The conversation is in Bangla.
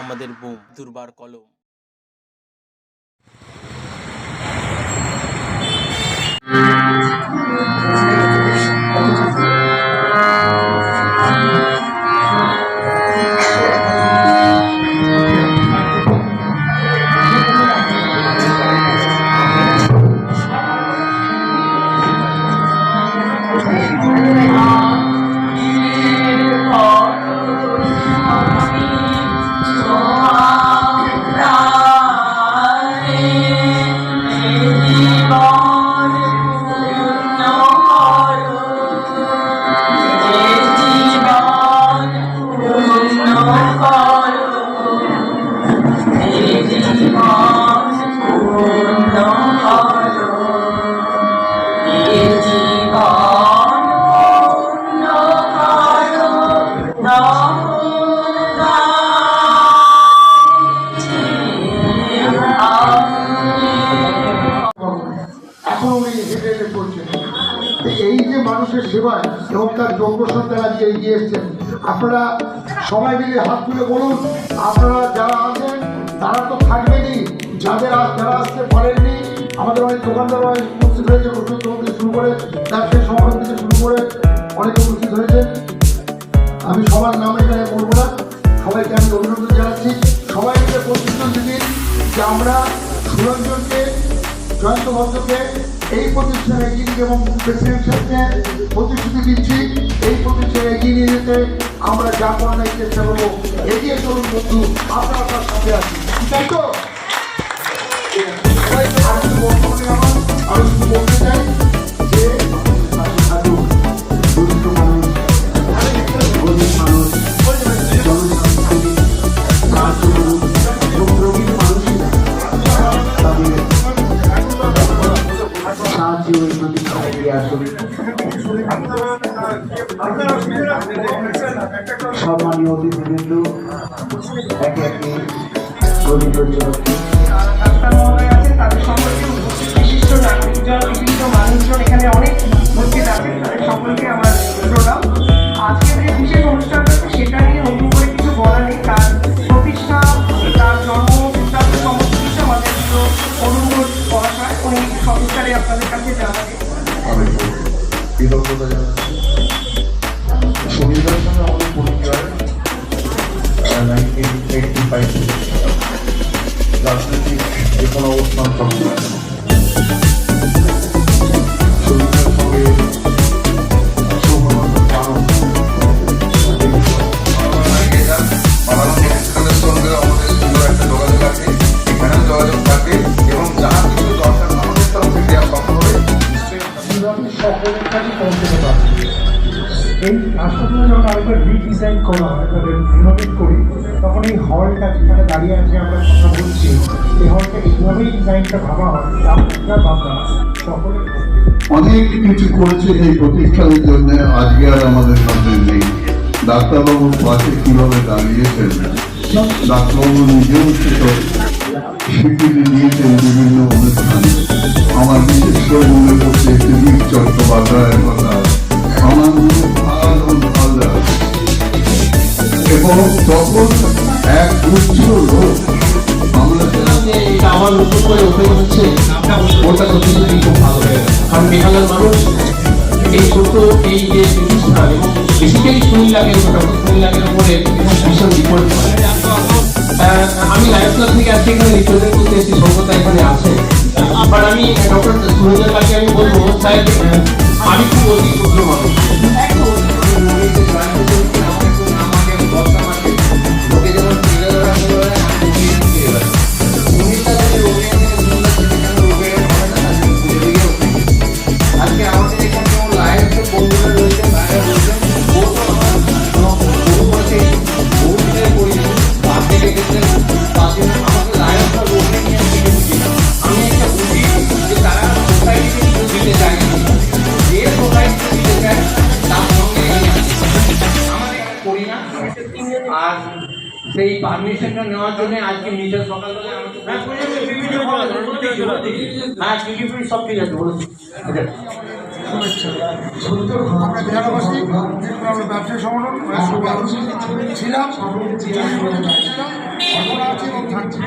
আমাদের বোম দুর্বার কলম। এখন এই যে মানুষের সেবায় এবং তার যোগ্য সন্তান আজকে এগিয়ে এসছেন, আপনারা সবাই মিলে হাত তুলে বলুন, আপনারা যারা আছেন, তারা তো থাকবেনই। যাদের যারা আসতে পারেননি, আমাদের অনেক দোকানদার অনেক উপস্থিত হয়েছে ওষুধ থেকে শুরু করে ব্যবসায়ী সংগঠন থেকে শুরু করে অনেকে উপস্থিত হয়েছে। আমি সবার নাম এখানে বলব না, সবাইকে আমি অভিনন্দন জানাচ্ছি। সবাই মিলে প্রতিশ্রুতি দিন যে আমরা সুরঞ্জনকে, জয়ন্ত ভদ্রকে এই প্রতিষ্ঠানে এগিয়ে যেমন এবং প্রেসিডেন্ট সাহেবকে প্রতিশ্রুতি দিচ্ছি, এই প্রতিষ্ঠানে এগিয়ে নিয়ে যেতে আমরা যা করার চেষ্টা করব। এগিয়ে চলুন বন্ধু, আপনারা তার সাথে আছি। তাই তো ওই প্রতিষ্ঠানে এগিয়ে আসুন সম্মানীয় অতিথিবৃন্দ, একে একে উপস্থিত বিশিষ্ট নাগরিকজন বিভিন্ন মানুষজন এখানে অনেক উপস্থিত আছেন তাদের সকলকে আমার প্রণাম আজকের কৃতজ্ঞতা জানাচ্ছি সুবিধার সঙ্গে আমাদের পরিচয় নাইনটিন এইটটি ফাইভ রাজনৈতিক যে কোনো অবস্থান থাকুক পৌঁছতে এই যখন রিডিজাইন করা হয় তাদের রিনোভেট করি তখন এই হলটা যেখানে দাঁড়িয়ে আছে আমরা কথা বলছি এই হলটা এইভাবেই ডিজাইনটা ভাবা হয় সকলের অনেক কিছু করেছে এই প্রতিষ্ঠানের জন্য। আজকে আর আমাদের সামনে নেই। ডাক্তারবাবুর পাশে কীভাবে দাঁড়িয়েছেন? ডাক্তারবাবু নিজেও সেসব স্বীকৃতি দিয়েছেন বিভিন্ন অনুষ্ঠানে। নতুন করে ওপেন হচ্ছে ওটা সত্যি সত্যি খুব ভালো হয়ে কারণ মেঘালয়ের মানুষ এই ছোট এই যে প্রতিষ্ঠান এবং বেসিক্যালি কুমিল্লাগের ওটা কুমিল্লাগের উপরে ভীষণ বিপদ আমি লাইফ ক্লাব থেকে আজকে এখানে রিপ্রেজেন্ট করতে এসেছি সভ্যতা এখানে আছে বাট আমি ডক্টর সুরজের কাছে আমি বলব স্যার সেই পারমিশনটা নেওয়ার জন্য আজকে নিজের সকালবেলা হ্যাঁ টিভি সব ঠিক আছে বলুন আমরা বিহারাবাসী আমরা ব্যবসায়ী সংগঠন ছিলাম ছিলাম এবং থাকছে